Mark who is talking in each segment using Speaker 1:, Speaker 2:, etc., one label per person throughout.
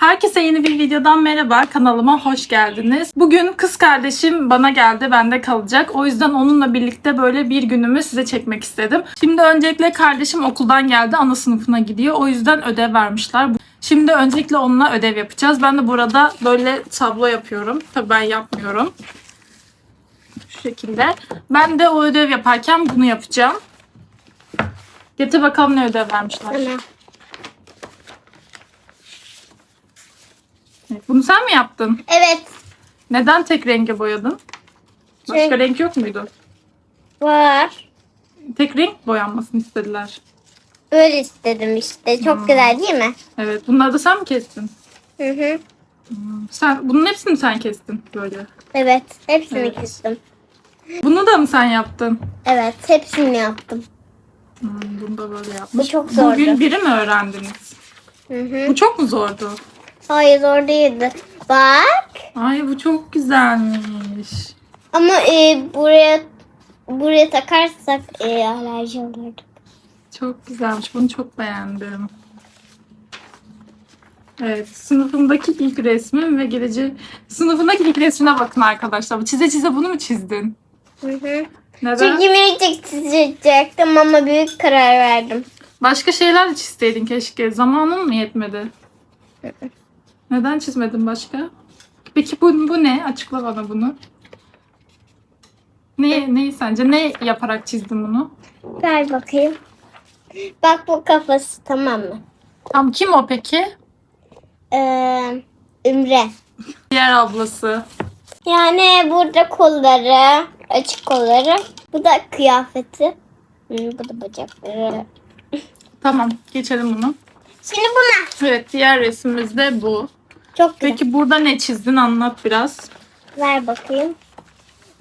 Speaker 1: Herkese yeni bir videodan merhaba. Kanalıma hoş geldiniz. Bugün kız kardeşim bana geldi, bende kalacak. O yüzden onunla birlikte böyle bir günümü size çekmek istedim. Şimdi öncelikle kardeşim okuldan geldi. Ana sınıfına gidiyor. O yüzden ödev vermişler. Şimdi öncelikle onunla ödev yapacağız. Ben de burada böyle tablo yapıyorum. Tabii ben yapmıyorum. Şu şekilde. Ben de o ödev yaparken bunu yapacağım. Getir bakalım ne ödev vermişler.
Speaker 2: Tamam.
Speaker 1: Bunu sen mi yaptın?
Speaker 2: Evet.
Speaker 1: Neden tek renge boyadın? Başka
Speaker 2: Çünkü-
Speaker 1: renk yok muydu?
Speaker 2: Var.
Speaker 1: Tek renk boyanmasını istediler.
Speaker 2: Böyle istedim işte. Çok güzel değil mi?
Speaker 1: Evet. Bunları da sen mi kestin?
Speaker 2: Hı hı.
Speaker 1: Sen bunun hepsini sen kestin böyle?
Speaker 2: Evet. Hepsini
Speaker 1: Evet.
Speaker 2: kestim.
Speaker 1: Bunu da mı sen yaptın?
Speaker 2: Evet. Hepsini yaptım.
Speaker 1: Hmm, bunu da böyle yapmış.
Speaker 2: Bu çok zordu.
Speaker 1: Bugün biri mi öğrendiniz?
Speaker 2: Hı hı.
Speaker 1: Bu çok mu zordu?
Speaker 2: Hayır zor değildi. Bak.
Speaker 1: Ay bu çok güzelmiş.
Speaker 2: Ama e, buraya buraya takarsak e, alerji olurdu.
Speaker 1: Çok güzelmiş. Bunu çok beğendim. Evet, sınıfımdaki ilk resmim ve geleceği sınıfındaki ilk resmine bakın arkadaşlar. Çize çize bunu mu çizdin?
Speaker 2: Hı hı.
Speaker 1: Neden?
Speaker 2: Çünkü minicik çizecektim ama büyük karar verdim.
Speaker 1: Başka şeyler de çizseydin keşke. Zamanın mı yetmedi? Neden çizmedin başka? Peki bu, bu ne? Açıkla bana bunu. Ne, neyi sence? Ne yaparak çizdin bunu?
Speaker 2: Ver bakayım. Bak bu kafası tamam mı?
Speaker 1: Tam kim o peki?
Speaker 2: Ee, Ümre.
Speaker 1: Diğer ablası.
Speaker 2: Yani burada kolları, açık kolları. Bu da kıyafeti. Bu da bacakları.
Speaker 1: Tamam, geçelim bunu.
Speaker 2: Şimdi buna.
Speaker 1: Evet, diğer resimimiz de bu.
Speaker 2: Çok güzel.
Speaker 1: Peki burada ne çizdin? Anlat biraz.
Speaker 2: Ver bakayım.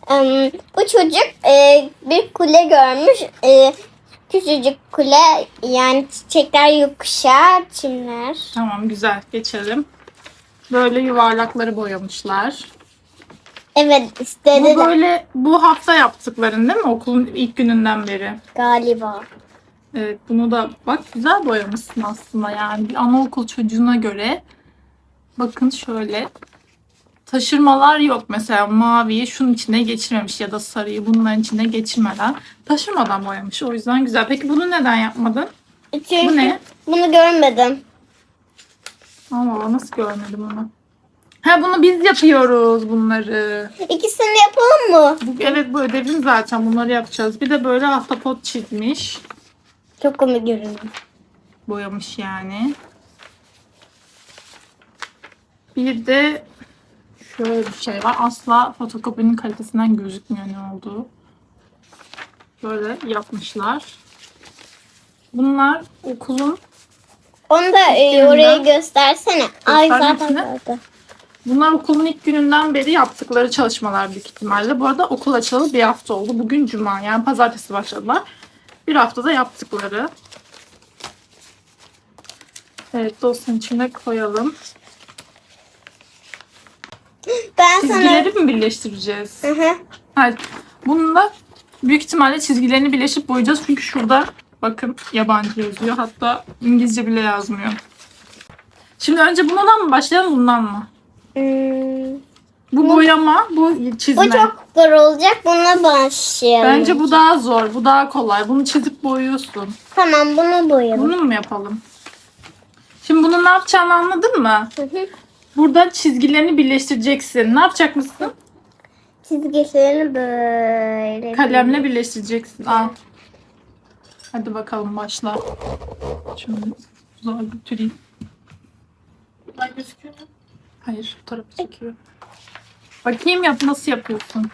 Speaker 2: Em, bu çocuk e, bir kule görmüş. E, küçücük kule. Yani çiçekler yokuşa, çimler.
Speaker 1: Tamam, güzel. Geçelim. Böyle yuvarlakları boyamışlar.
Speaker 2: Evet istedi
Speaker 1: Bu
Speaker 2: de
Speaker 1: böyle bu hafta yaptıkların değil mi? Okulun ilk gününden beri.
Speaker 2: galiba.
Speaker 1: Evet bunu da bak güzel boyamışsın aslında yani bir anaokul çocuğuna göre. Bakın şöyle taşırmalar yok mesela maviyi şunun içine geçirmemiş ya da sarıyı bunların içine geçirmeden taşırmadan boyamış. O yüzden güzel. Peki bunu neden yapmadın?
Speaker 2: Çünkü
Speaker 1: Bu ne?
Speaker 2: bunu görmedim.
Speaker 1: Ama nasıl görmedim onu? Ha bunu biz yapıyoruz bunları.
Speaker 2: İkisini yapalım mı?
Speaker 1: Bu, evet bu ödevin zaten bunları yapacağız. Bir de böyle ahtapot çizmiş.
Speaker 2: Çok komik görünüyor.
Speaker 1: boyamış yani. Bir de şöyle bir şey var. Asla fotokopinin kalitesinden gözükmüyor ne olduğu. Böyle yapmışlar. Bunlar okulun
Speaker 2: Onu da e, oraya göstersene. Ay zaten orada.
Speaker 1: Bunlar okulun ilk gününden beri yaptıkları çalışmalar büyük ihtimalle. Bu arada okul açılalı bir hafta oldu. Bugün cuma yani pazartesi başladılar. Bir haftada yaptıkları. Evet dosyanın içine koyalım.
Speaker 2: Ben sana...
Speaker 1: Çizgileri mi birleştireceğiz?
Speaker 2: Hı hı.
Speaker 1: Hayır. Bununla büyük ihtimalle çizgilerini birleşip boyayacağız. Çünkü şurada bakın yabancı yazıyor. Hatta İngilizce bile yazmıyor. Şimdi önce bundan mı başlayalım bundan mı?
Speaker 2: Hmm,
Speaker 1: Bu boyama, bu çizme.
Speaker 2: Bu çok zor olacak. Buna başlayalım.
Speaker 1: Bence bu daha zor, bu daha kolay. Bunu çizip boyuyorsun.
Speaker 2: Tamam bunu boyayalım.
Speaker 1: Bunu mu yapalım? Şimdi bunu ne yapacağını anladın mı?
Speaker 2: Hı hı.
Speaker 1: Burada çizgilerini birleştireceksin. Ne yapacak mısın?
Speaker 2: Çizgilerini böyle.
Speaker 1: Kalemle birleştireceksin. Al. Hadi bakalım başla. Şöyle uzağa götüreyim.
Speaker 2: Buradan gözüküyor mu?
Speaker 1: Hayır, bu tarafı çekiyor. Bakayım yap nasıl yapıyorsun.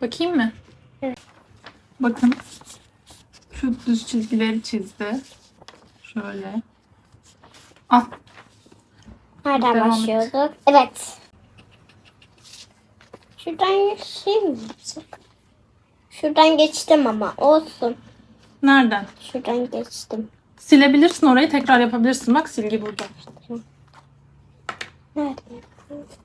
Speaker 1: Bakayım mı?
Speaker 2: Evet.
Speaker 1: Bakın. Şu düz çizgileri çizdi. Şöyle. Ah,
Speaker 2: Nereden
Speaker 1: Devam et.
Speaker 2: başlıyorduk? Evet. Şuradan şey mi yapsak? Şuradan geçtim ama olsun.
Speaker 1: nereden?
Speaker 2: Şuradan geçtim.
Speaker 1: Silebilirsin orayı tekrar yapabilirsin. Bak silgi burada.
Speaker 2: Nerede? Evet.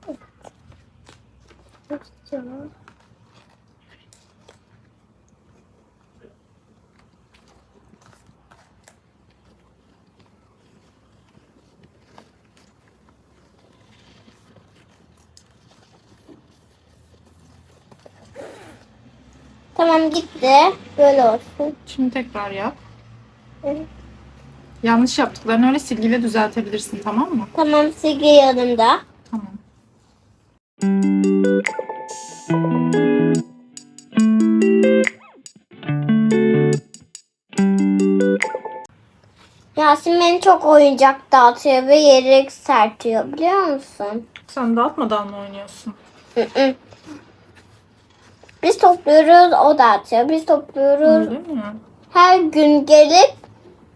Speaker 2: Tamam gitti. Böyle olsun.
Speaker 1: Şimdi tekrar yap.
Speaker 2: Evet.
Speaker 1: Yanlış yaptıklarını öyle silgiyle düzeltebilirsin tamam mı?
Speaker 2: Tamam silgi yanımda.
Speaker 1: Tamam.
Speaker 2: Yasemin çok oyuncak dağıtıyor ve yere sertiyor biliyor musun?
Speaker 1: Sen dağıtmadan mı oynuyorsun?
Speaker 2: Hı hı. Biz topluyoruz, o dağıtıyor. Biz topluyoruz.
Speaker 1: Öyle mi?
Speaker 2: Her gün gelip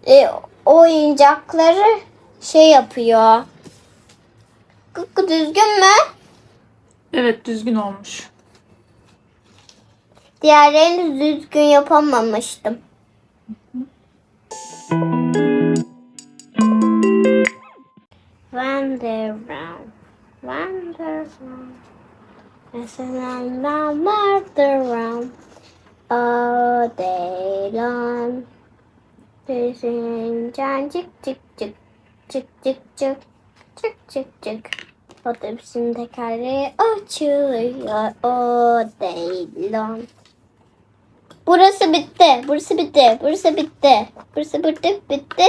Speaker 2: e, oyuncakları şey yapıyor. Kıkkı düzgün mü?
Speaker 1: Evet düzgün olmuş.
Speaker 2: Diğerlerini düzgün yapamamıştım. Wander round, wander round, as round, round, wander round, all day long. Fishing can çık çık çık çık çık çık çık çık çık. Otobüsün tekerleği açılıyor all day long. Burası bitti. Burası bitti. Burası bitti. Burası bitti. Bitti.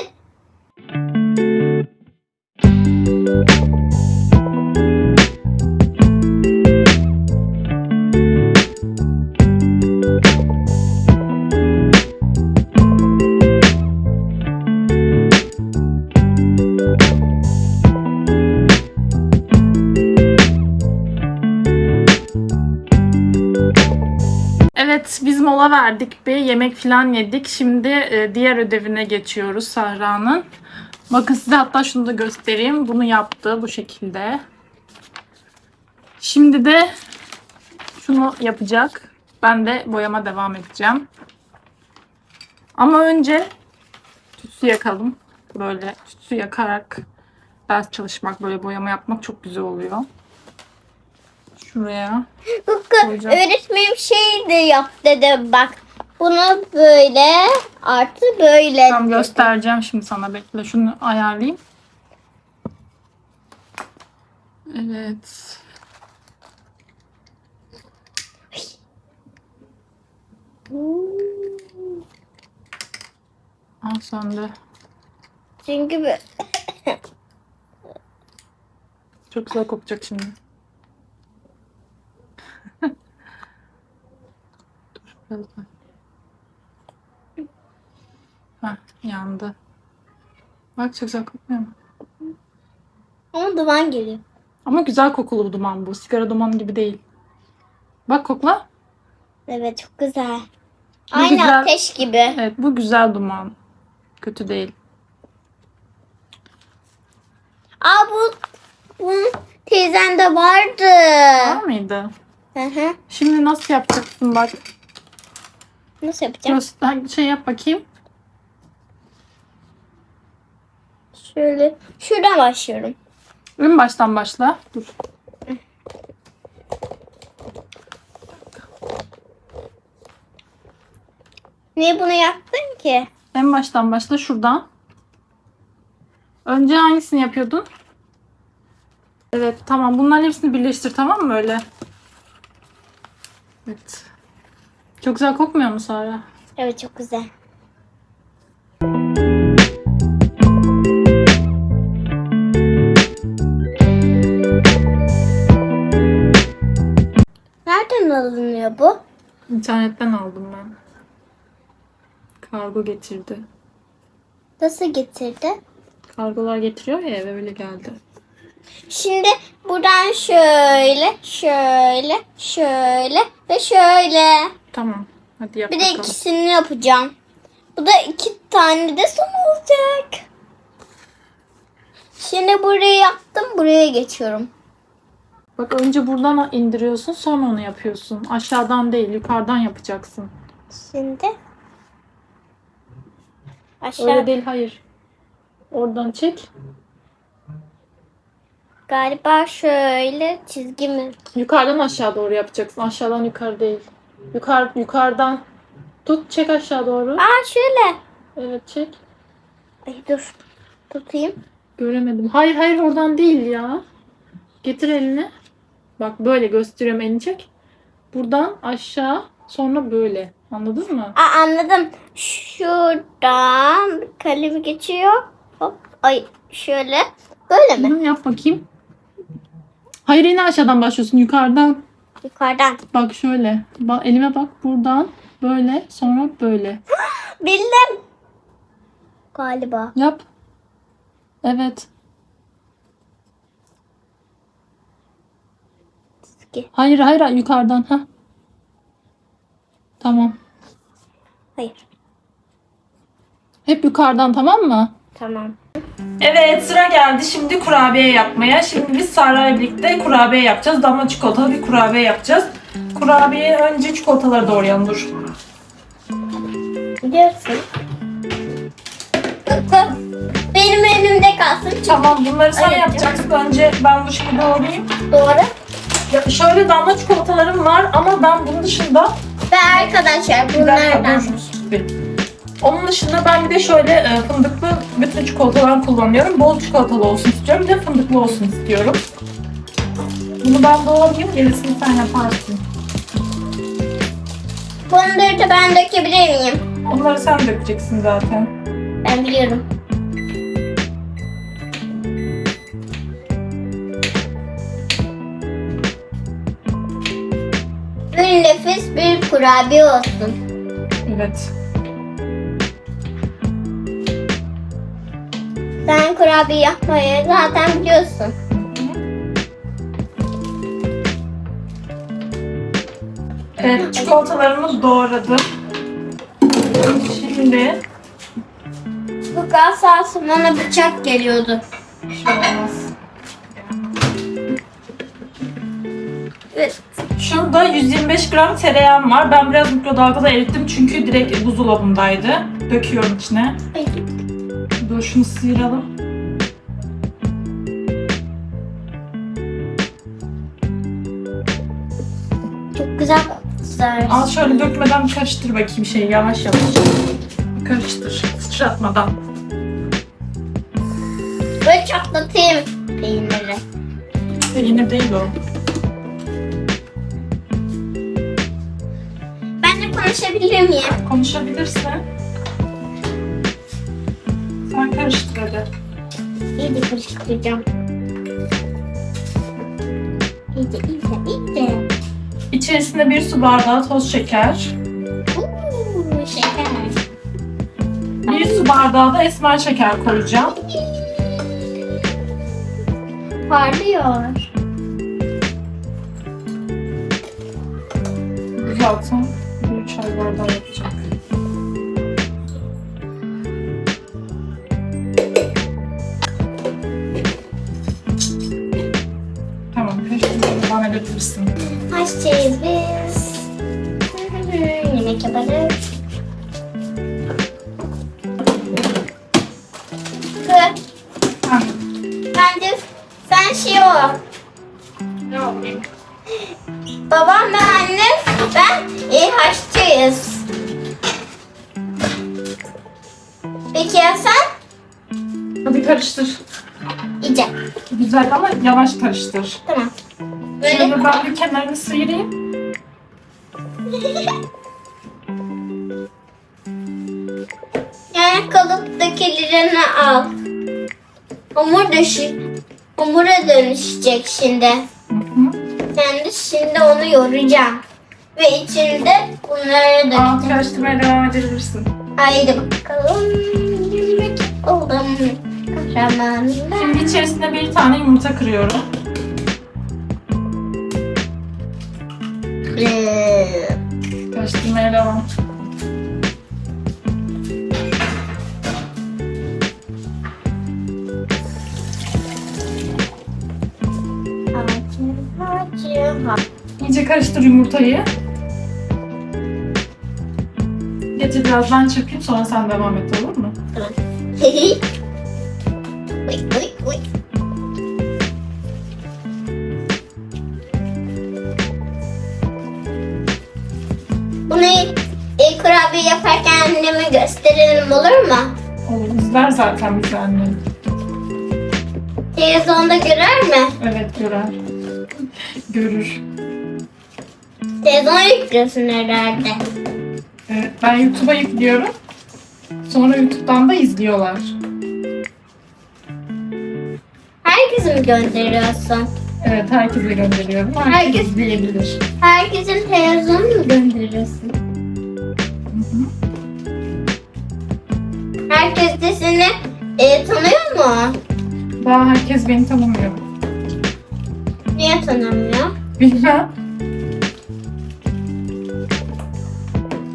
Speaker 1: Evet biz mola verdik bir yemek falan yedik. Şimdi e, diğer ödevine geçiyoruz Sahra'nın. Bakın size hatta şunu da göstereyim. Bunu yaptı bu şekilde. Şimdi de şunu yapacak. Ben de boyama devam edeceğim. Ama önce tütsü yakalım. Böyle tütsü yakarak ders çalışmak, böyle boyama yapmak çok güzel oluyor. Şuraya.
Speaker 2: Kıkkı
Speaker 1: Koyacağım.
Speaker 2: öğretmenim şey de yap dedi bak. Bunu böyle artı böyle.
Speaker 1: Tamam göstereceğim şimdi sana bekle. Şunu ayarlayayım. Evet. Al sen de.
Speaker 2: Çünkü bu-
Speaker 1: Çok güzel kokacak şimdi. Daha. Heh, yandı. Bak çok güzel kokmuyor mu?
Speaker 2: ama duman geliyor.
Speaker 1: Ama güzel kokulu bu duman bu. Sigara dumanı gibi değil. Bak kokla.
Speaker 2: Evet çok güzel.
Speaker 1: Bu
Speaker 2: Aynı
Speaker 1: güzel.
Speaker 2: ateş gibi.
Speaker 1: Evet bu güzel duman. Kötü değil.
Speaker 2: Aa bu bunun teyzende vardı.
Speaker 1: Var mıydı?
Speaker 2: Hı hı.
Speaker 1: Şimdi nasıl yapacaksın bak.
Speaker 2: Nasıl yapacağım?
Speaker 1: Göster, şey yap bakayım.
Speaker 2: Şöyle şuradan başlıyorum.
Speaker 1: En baştan başla. Dur.
Speaker 2: Niye bunu yaptın ki?
Speaker 1: En baştan başla şuradan. Önce hangisini yapıyordun? Evet tamam bunların hepsini birleştir tamam mı öyle? Evet. Çok güzel kokmuyor mu Sara?
Speaker 2: Evet çok güzel. Nereden alınıyor bu?
Speaker 1: İnternetten aldım ben. Kargo getirdi.
Speaker 2: Nasıl getirdi?
Speaker 1: Kargolar getiriyor ya eve öyle geldi.
Speaker 2: Şimdi buradan şöyle, şöyle, şöyle ve şöyle.
Speaker 1: Tamam. Hadi yap
Speaker 2: Bir de
Speaker 1: bakalım.
Speaker 2: ikisini yapacağım. Bu da iki tane de son olacak. Şimdi burayı yaptım, buraya geçiyorum.
Speaker 1: Bak önce buradan indiriyorsun sonra onu yapıyorsun. Aşağıdan değil yukarıdan yapacaksın.
Speaker 2: Şimdi aşağı
Speaker 1: Öyle değil hayır. Oradan çek.
Speaker 2: galiba şöyle çizgi mi?
Speaker 1: Yukarıdan aşağı doğru yapacaksın. Aşağıdan yukarı değil. Yukarı yukarıdan tut çek aşağı doğru.
Speaker 2: Aa şöyle.
Speaker 1: Evet çek.
Speaker 2: Ay dur. Tutayım.
Speaker 1: Göremedim. Hayır hayır oradan değil ya. Getir elini. Bak böyle gösteriyorum elini çek. Buradan aşağı Sonra böyle. Anladın mı?
Speaker 2: Aa, anladım. Şuradan kalemi geçiyor. Hop. Ay şöyle. Böyle mi?
Speaker 1: Hı, yap bakayım. Hayır yine aşağıdan başlıyorsun yukarıdan.
Speaker 2: Yukarıdan.
Speaker 1: Bak şöyle. Bak, elime bak buradan böyle sonra böyle.
Speaker 2: Bildim. Galiba.
Speaker 1: Yap. Evet.
Speaker 2: Çizgi.
Speaker 1: Hayır hayır yukarıdan ha. Tamam.
Speaker 2: Hayır.
Speaker 1: Hep yukarıdan tamam mı?
Speaker 2: Tamam.
Speaker 1: Evet sıra geldi şimdi kurabiye yapmaya. Şimdi biz Sara ile birlikte kurabiye yapacağız. Damla çikolatalı bir kurabiye yapacağız. Kurabiye önce çikolataları doğrayalım dur.
Speaker 2: Biliyorsun. Benim önümde kalsın.
Speaker 1: Tamam bunları sen
Speaker 2: Evet.
Speaker 1: yapacaksın. Önce ben bu şeyi doğrayayım.
Speaker 2: doğru.
Speaker 1: Ya şöyle damla çikolatalarım var ama ben bunun dışında
Speaker 2: Ve arkadaşlar
Speaker 1: Bir dakika,
Speaker 2: bunlardan.
Speaker 1: dur. Bir. Onun dışında ben bir de şöyle e, fındıklı bütün çikolatalar kullanıyorum. Bol çikolatalı olsun istiyorum. Bir de fındıklı olsun istiyorum. Bunu ben doğrayayım. Gerisini sen yaparsın.
Speaker 2: Bunları da ben dökebilir miyim?
Speaker 1: Onları sen dökeceksin zaten.
Speaker 2: Ben biliyorum. Bir nefis bir kurabiye olsun.
Speaker 1: Evet.
Speaker 2: Sen kurabiye yapmayı zaten biliyorsun.
Speaker 1: Evet, çikolatalarımı doğradım. Şimdi
Speaker 2: Bu gaz sağsın bana bıçak geliyordu.
Speaker 1: şey olmaz.
Speaker 2: Evet.
Speaker 1: Şurada 125 gram tereyağım var. Ben biraz mikrodalgada erittim çünkü direkt buzdolabındaydı. Döküyorum içine. Dur şunu sıyıralım.
Speaker 2: Çok güzel kokusu.
Speaker 1: Al şöyle dökmeden karıştır bakayım şeyi yavaş yavaş. Karıştır sıçratmadan.
Speaker 2: Böyle çatlatayım peyniri.
Speaker 1: Peynir değil o.
Speaker 2: Ben de konuşabilir miyim?
Speaker 1: Konuşabilirsin. Karıştır hadi.
Speaker 2: İyice karıştıracağım. İyice, iyice, iyice.
Speaker 1: İçerisine bir su bardağı toz şeker.
Speaker 2: Uuu, şeker.
Speaker 1: Bir su bardağı da esmer şeker koyacağım.
Speaker 2: Parlıyor.
Speaker 1: Bu Güzel ama yavaş karıştır.
Speaker 2: Tamam. Böyle
Speaker 1: Şimdi ben bir kenarını sıyırayım.
Speaker 2: yani kalıptakilerini al. Hamur dışı, hamura dönüşecek şimdi. Ben de şimdi onu yoğuracağım. Ve içinde bunları
Speaker 1: Aa,
Speaker 2: dökeceğim.
Speaker 1: karıştırmaya devam edebilirsin.
Speaker 2: Haydi bakalım. Kahramanlar.
Speaker 1: Şimdi içerisine bir tane yumurta kırıyorum. Karıştırmaya devam. İyice karıştır yumurtayı. Getir biraz ben çırpayım sonra sen devam et olur mu?
Speaker 2: Uy, gösterelim olur mu?
Speaker 1: Olur izler zaten bizi annem.
Speaker 2: Televizyonda görer mi?
Speaker 1: Evet görer. Görür.
Speaker 2: Telefona yüklüyorsun herhalde.
Speaker 1: Evet, ben YouTube'a yüklüyorum. Sonra YouTube'dan da izliyorlar.
Speaker 2: Herkese mi gönderiyorsun?
Speaker 1: Evet, herkese gönderiyorum. Herkes,
Speaker 2: Herkes-
Speaker 1: izleyebilir.
Speaker 2: Herkesin televizyonunu mu gönderiyorsun? De seni e, tanıyor mu?
Speaker 1: Daha herkes beni tanımıyor.
Speaker 2: Niye tanımıyor?
Speaker 1: Bilmem.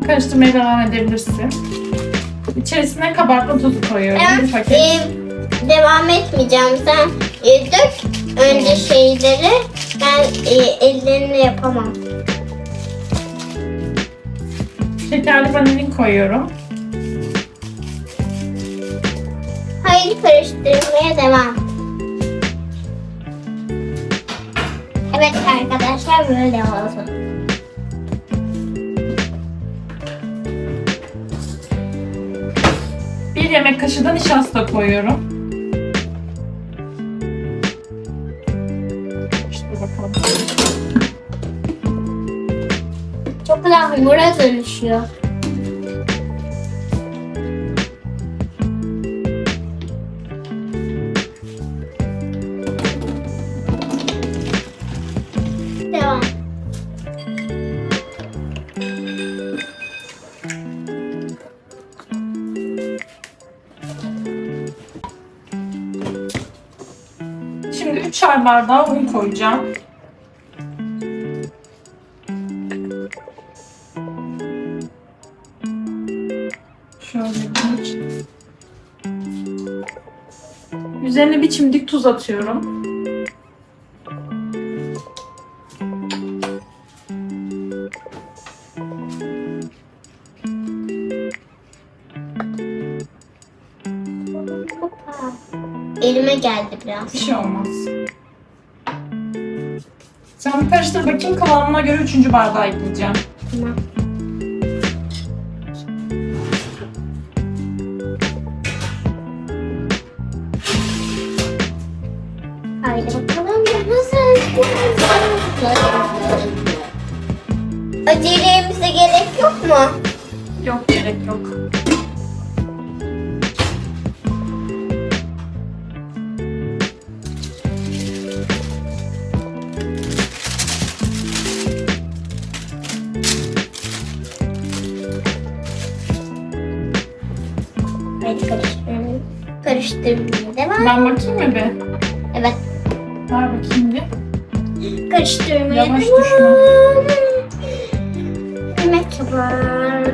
Speaker 1: Karıştırmaya devam edebilirsin. İçerisine kabartma tozu koyuyorum.
Speaker 2: Ben
Speaker 1: Bir paket.
Speaker 2: e, devam etmeyeceğim. Sen e, dök önce şeyleri. Ben e, ellerimle yapamam.
Speaker 1: Şekerli vanilin koyuyorum.
Speaker 2: Hayır karıştırmaya devam. Evet arkadaşlar böyle olsun.
Speaker 1: Bir yemek kaşığı da nişasta koyuyorum.
Speaker 2: Çok güzel hamura dönüşüyor.
Speaker 1: Bardağı un koyacağım. Şöyle bir Üzerine bir çimdik tuz atıyorum.
Speaker 2: Elime geldi biraz.
Speaker 1: Bir şey olmaz. Sen bir karıştır bakayım kıvamına göre üçüncü bardağı ekleyeceğim.
Speaker 2: Tamam. Haydi karıştıralım. Karıştırmaya devam.
Speaker 1: Ben bakayım mı bir?
Speaker 2: Evet.
Speaker 1: Ver bakayım bir.
Speaker 2: Karıştırmaya
Speaker 1: Yavaş
Speaker 2: devam. Yemek var.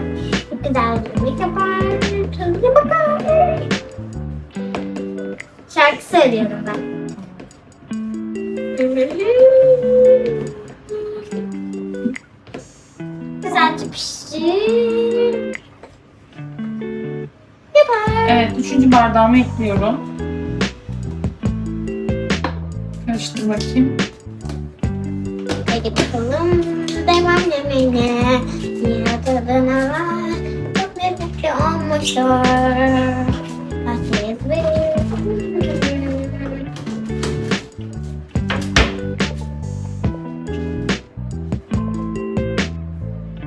Speaker 2: Çok güzel yemek. Tadına bakar. Şarkı söylüyorum ben.
Speaker 1: Bardağımı ekliyorum. Karıştır bakayım.
Speaker 2: Hadi bakalım devam yemeğine. Yine tadına var. Çok lezzetli. Afiyet ve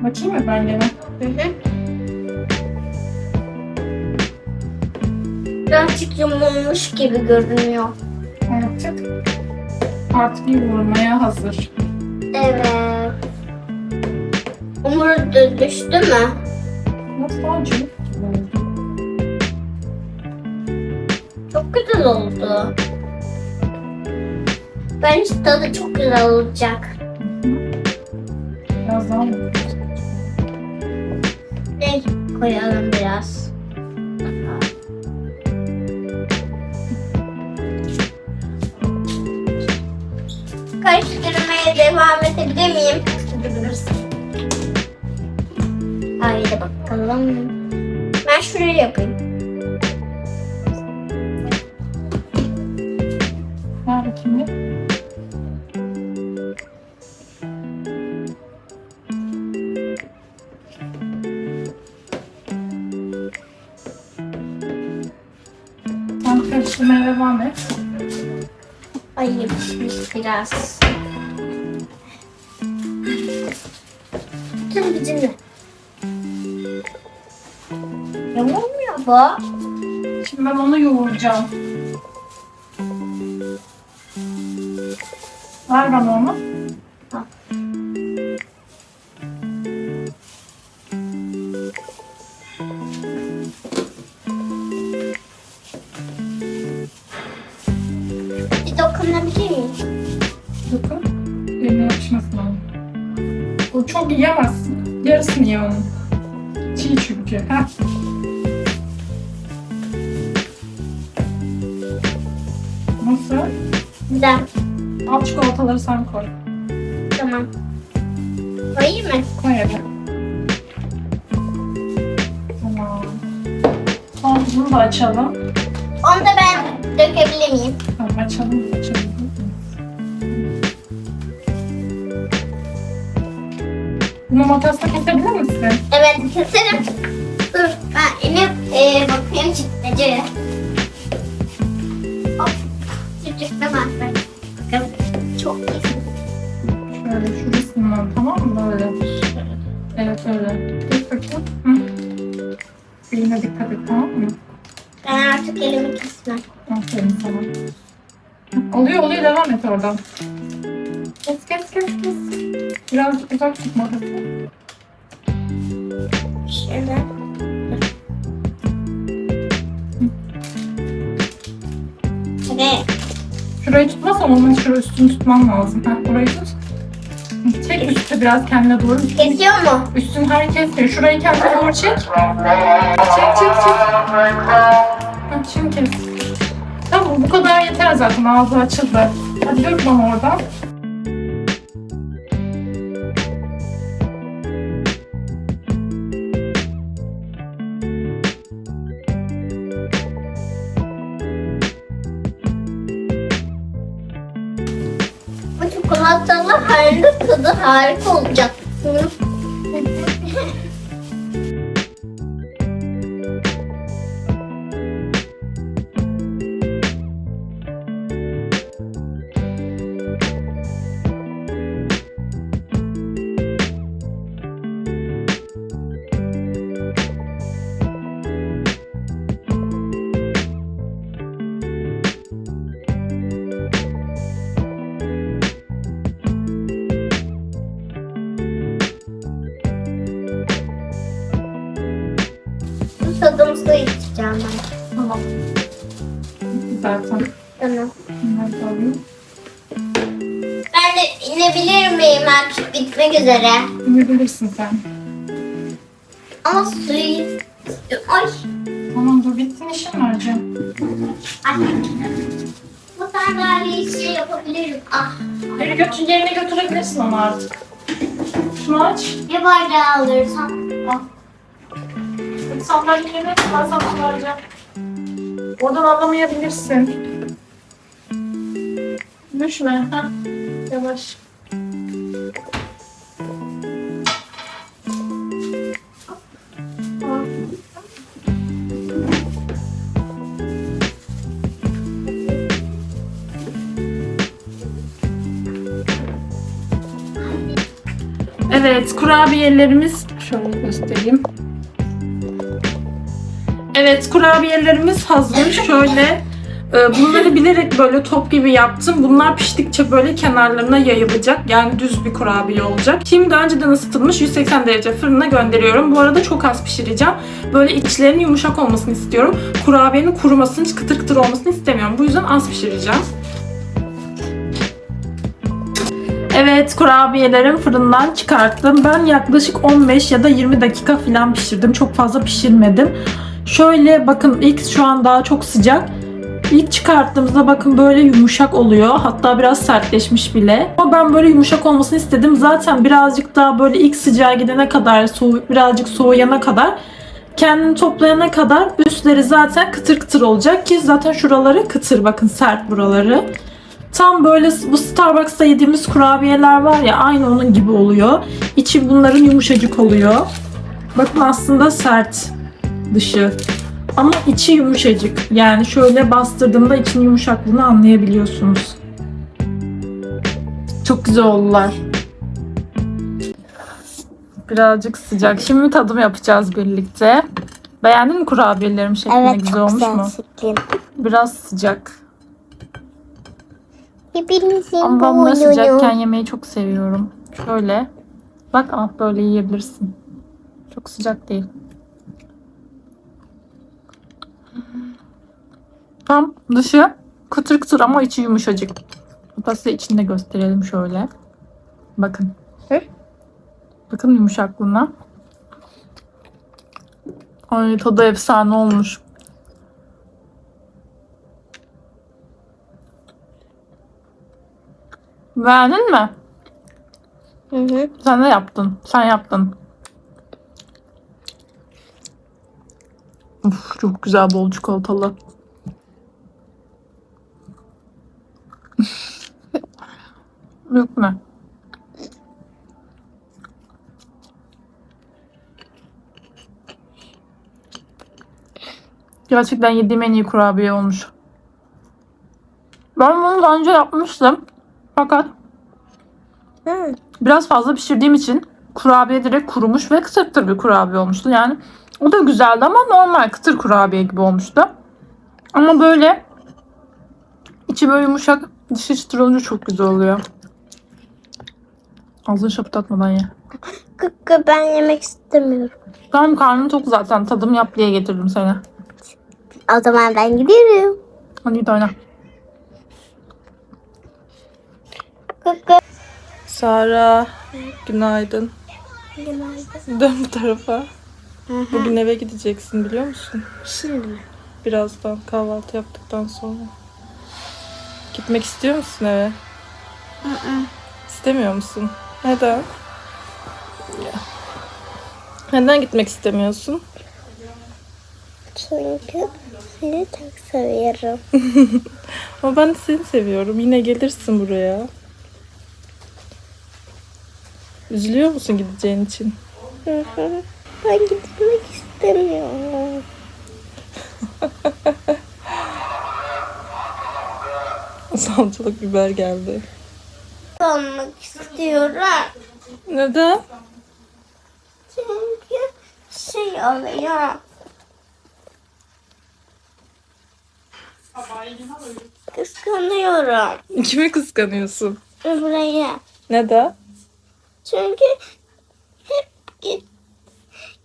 Speaker 1: Bakayım mı ben gene?
Speaker 2: Hı hı. Birazcık yumulmuş gibi görünüyor.
Speaker 1: Artık artık yoğurmaya hazır.
Speaker 2: Evet. Umur düştü mü?
Speaker 1: Nasıl acı?
Speaker 2: Çok güzel oldu. Bence tadı çok güzel olacak. Edebilir miyim? Haydi bakalım. Ben şuraya yapayım.
Speaker 1: Bakayım bir. Sen karıştırmaya devam et.
Speaker 2: Ay pişmiş biraz. Bu.
Speaker 1: Şimdi ben onu yoğuracağım. Ver bana onu.
Speaker 2: Al. Bir dokunabilir miyim?
Speaker 1: Dokun. Eline yapışmasın onun. O çok yiyemezsin. Yarısını ye onun. Çiğ çünkü. Heh. Nasıl?
Speaker 2: Güzel.
Speaker 1: Al çikolataları sen koy.
Speaker 2: Tamam. Koyayım mı?
Speaker 1: Koy hadi. Tamam. Sonra bunu da açalım.
Speaker 2: Onu da ben dökebilir miyim?
Speaker 1: Tamam açalım. açalım. Bunu makasla kesebilir misin?
Speaker 2: Evet keserim. Dur ben inip e, bakayım çıktacı. Da var. Bakın çok iyi.
Speaker 1: Şöyle şurasından tamam mı böyle? Evet öyle. Kes bakayım. Hı. Eline dikkat et tamam mı?
Speaker 2: Ben artık elimi kesmem.
Speaker 1: Aferin sana. Oluyor oluyor devam et oradan. Kes kes kes kes. Birazcık uzak tut makası.
Speaker 2: Şöyle. Evet.
Speaker 1: Şurayı tutmazsan onun şuraya üstünü tutman lazım. Ha, orayı tut. Çek üstü biraz kendine doğru.
Speaker 2: Kesiyor mu?
Speaker 1: Üstün hareket ediyor. Şurayı kendine doğru çek. Çek çek çek. Ha, şimdi kes. Tamam bu kadar yeter zaten ağzı açıldı. Hadi dök bana oradan.
Speaker 2: Harika olacak. Üzere.
Speaker 1: İnebilirsin sen.
Speaker 2: Ama suyu... Ay.
Speaker 1: Tamam dur bitsin işin Mercan.
Speaker 2: Ay. Bu sandalyeyi şey yapabilirim. Ah.
Speaker 1: Yürü götür, yerine götürebilirsin onu artık. Şunu aç.
Speaker 2: Ne bardağı alırsam?
Speaker 1: Al. Hadi sana bunu vereceğim. Oradan anlamayabilirsin. Düşme. Ha. Yavaş. Evet, kurabiyelerimiz şöyle göstereyim. Evet, kurabiyelerimiz hazır. Şöyle e, bunları bilerek böyle top gibi yaptım. Bunlar piştikçe böyle kenarlarına yayılacak. Yani düz bir kurabiye olacak. Şimdi önceden ısıtılmış 180 derece fırına gönderiyorum. Bu arada çok az pişireceğim. Böyle içlerinin yumuşak olmasını istiyorum. Kurabiyenin kurumasını, kıtır kıtır olmasını istemiyorum. Bu yüzden az pişireceğim. Evet kurabiyelerim fırından çıkarttım. Ben yaklaşık 15 ya da 20 dakika falan pişirdim. Çok fazla pişirmedim. Şöyle bakın ilk şu an daha çok sıcak. İlk çıkarttığımızda bakın böyle yumuşak oluyor. Hatta biraz sertleşmiş bile. Ama ben böyle yumuşak olmasını istedim. Zaten birazcık daha böyle ilk sıcağa gidene kadar, soğuk, birazcık soğuyana kadar kendini toplayana kadar üstleri zaten kıtır kıtır olacak ki zaten şuraları kıtır bakın sert buraları. Tam böyle bu Starbucks'ta yediğimiz kurabiyeler var ya aynı onun gibi oluyor. İçi bunların yumuşacık oluyor. Bakın aslında sert dışı. Ama içi yumuşacık. Yani şöyle bastırdığımda için yumuşaklığını anlayabiliyorsunuz. Çok güzel oldular. Birazcık sıcak. Şimdi tadım yapacağız birlikte. Beğendin mi kurabiyelerim şeklinde
Speaker 2: Evet
Speaker 1: güzel
Speaker 2: çok
Speaker 1: olmuş
Speaker 2: güzel
Speaker 1: mu?
Speaker 2: şeklin.
Speaker 1: Biraz sıcak.
Speaker 2: Hepinizin
Speaker 1: Ama ben
Speaker 2: boynunu.
Speaker 1: sıcakken yemeyi çok seviyorum. Şöyle. Bak ah böyle yiyebilirsin. Çok sıcak değil. Tam dışı kıtır kıtır ama içi yumuşacık. Hatta size içini de gösterelim şöyle. Bakın.
Speaker 2: Hı?
Speaker 1: Bakın yumuşaklığına. Ay tadı efsane olmuş. Beğendin mi?
Speaker 2: Hı hı.
Speaker 1: Sen de yaptın. Sen yaptın. Uf, çok güzel bol çikolatalı. Yok mu? Gerçekten yediğim en iyi kurabiye olmuş. Ben bunu daha önce yapmıştım. Fakat
Speaker 2: Hı.
Speaker 1: biraz fazla pişirdiğim için kurabiye direkt kurumuş ve kıtır kıtır bir kurabiye olmuştu. Yani o da güzeldi ama normal kıtır kurabiye gibi olmuştu. Ama böyle içi böyle yumuşak dışı çıtır olunca çok güzel oluyor. Ağzını şapırdatmadan ye.
Speaker 2: Kıkkı ben yemek istemiyorum.
Speaker 1: Tamam karnım tok zaten tadım yap diye getirdim seni.
Speaker 2: O zaman ben gidiyorum.
Speaker 1: Hadi git oyna.
Speaker 2: Kıkkı.
Speaker 1: Sara günaydın.
Speaker 2: Günaydın.
Speaker 1: Dön bu tarafa.
Speaker 2: Hı hı.
Speaker 1: Bugün eve gideceksin biliyor musun?
Speaker 2: Şimdi mi?
Speaker 1: Birazdan kahvaltı yaptıktan sonra. Gitmek istiyor musun eve?
Speaker 2: Hı hı.
Speaker 1: İstemiyor musun? Neden? Neden gitmek istemiyorsun?
Speaker 2: Çünkü seni çok seviyorum.
Speaker 1: Ama ben de seni seviyorum. Yine gelirsin buraya. Üzülüyor musun gideceğin için?
Speaker 2: Hı hı. ben gitmek istemiyorum.
Speaker 1: Salçalık biber geldi.
Speaker 2: Olmak istiyorum.
Speaker 1: Neden?
Speaker 2: Çünkü şey oluyor. Kıskanıyorum.
Speaker 1: Kimi kıskanıyorsun?
Speaker 2: Burayı.
Speaker 1: Neden?
Speaker 2: Çünkü hep git,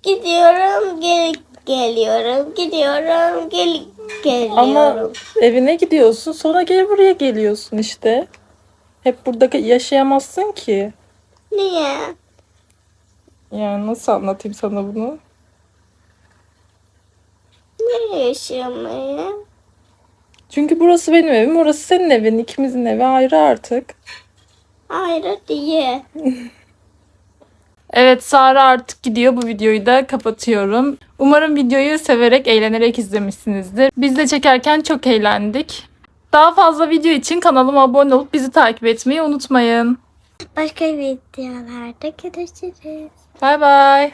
Speaker 2: gidiyorum, geri geliyorum, gidiyorum, geri geliyorum.
Speaker 1: Ama evine gidiyorsun sonra geri buraya geliyorsun işte. Hep burada yaşayamazsın ki.
Speaker 2: Niye?
Speaker 1: Yani nasıl anlatayım sana bunu?
Speaker 2: Nereye yaşamayı?
Speaker 1: Çünkü burası benim evim, orası senin evin. İkimizin evi ayrı artık.
Speaker 2: Ayrı diye.
Speaker 1: Evet Sara artık gidiyor. Bu videoyu da kapatıyorum. Umarım videoyu severek, eğlenerek izlemişsinizdir. Biz de çekerken çok eğlendik. Daha fazla video için kanalıma abone olup bizi takip etmeyi unutmayın.
Speaker 2: Başka videolarda görüşürüz.
Speaker 1: Bay bay.